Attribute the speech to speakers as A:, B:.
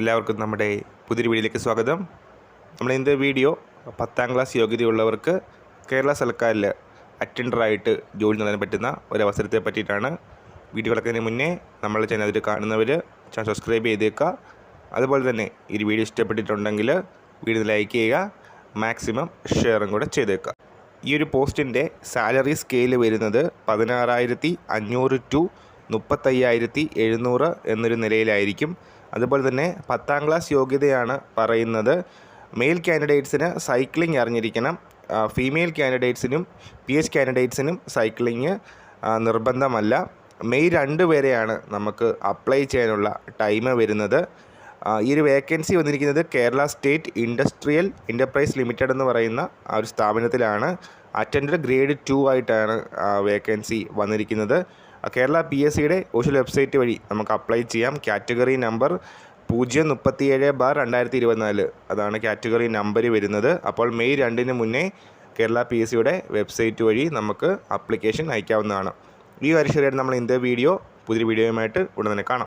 A: എല്ലാവർക്കും നമ്മുടെ പുതിയൊരു വീഡിയോയിലേക്ക് സ്വാഗതം. നമ്മൾ ഇന്നത്തെ വീഡിയോ പത്താം ക്ലാസ് യോഗ്യതയുള്ളവർക്ക് കേരള സർക്കാരിൽ അറ്റൻഡറായിട്ട് ജോലി നേടാൻ പറ്റുന്ന ഒരവസരത്തെ പറ്റിയിട്ടാണ് വീഡിയോ കിടക്കുന്നതിന് മുന്നേ നമ്മൾ ചാനൽ കാണുന്നവർ ചാനൽ സബ്സ്ക്രൈബ് ചെയ്തേക്കുക. അതുപോലെ തന്നെ ഈ വീഡിയോ ഇഷ്ടപ്പെട്ടിട്ടുണ്ടെങ്കിൽ വീഡിയോ ലൈക്ക് ചെയ്യുക മാക്സിമം ഷെയറും കൂടെ ചെയ്തേക്കുക. ഈ ഒരു പോസ്റ്റിന്റെ സാലറി സ്കെയിൽ വരുന്നത് പതിനാറായിരത്തി അഞ്ഞൂറ് ടു മുപ്പത്തയ്യായിരത്തി എഴുന്നൂറ് എന്നൊരു നിലയിലായിരിക്കും. അതുപോലെ തന്നെ പത്താം ക്ലാസ് യോഗ്യതയാണ് പറയുന്നത്. മെയിൽ കാൻഡിഡേറ്റ്സിന് സൈക്ലിംഗ് അറിഞ്ഞിരിക്കണം. ഫീമെയിൽ കാൻഡിഡേറ്റ്സിനും പി എച്ച് കാൻഡിഡേറ്റ്സിനും സൈക്ലിംഗ് നിർബന്ധമല്ല. മെയ് രണ്ട് വരെയാണ് നമുക്ക് അപ്ലൈ ചെയ്യാനുള്ള ടൈം വരുന്നത്. ഈ ഒരു വേക്കൻസി വന്നിരിക്കുന്നത് Kerala state industrial enterprise limited എന്ന് പറയുന്ന ആ ഒരു സ്ഥാപനത്തിലാണ്. അറ്റൻഡർ ഗ്രേഡ് ടു ആയിട്ടാണ് വേക്കൻസി വന്നിരിക്കുന്നത്. കേരള പി എസ് സിയുടെ ഒഫീഷ്യൽ വെബ്സൈറ്റ് വഴി നമുക്ക് അപ്ലൈ ചെയ്യാം. കാറ്റഗറി നമ്പർ പൂജ്യം മുപ്പത്തിയേഴ് ബാർ രണ്ടായിരത്തി ഇരുപത്തിനാല് അതാണ് കാറ്റഗറി നമ്പർ വരുന്നത്. അപ്പോൾ മെയ് രണ്ടിന് മുന്നേ കേരള പി എസ് സിയുടെ വെബ്സൈറ്റ് വഴി നമുക്ക് അപ്ലിക്കേഷൻ അയക്കാവുന്നതാണ്. ഈ വർഷം നമ്മൾ ഇന്നത്തെ വീഡിയോ പുതിയ വീഡിയോയുമായിട്ട് ഉടനെ തന്നെ കാണാം.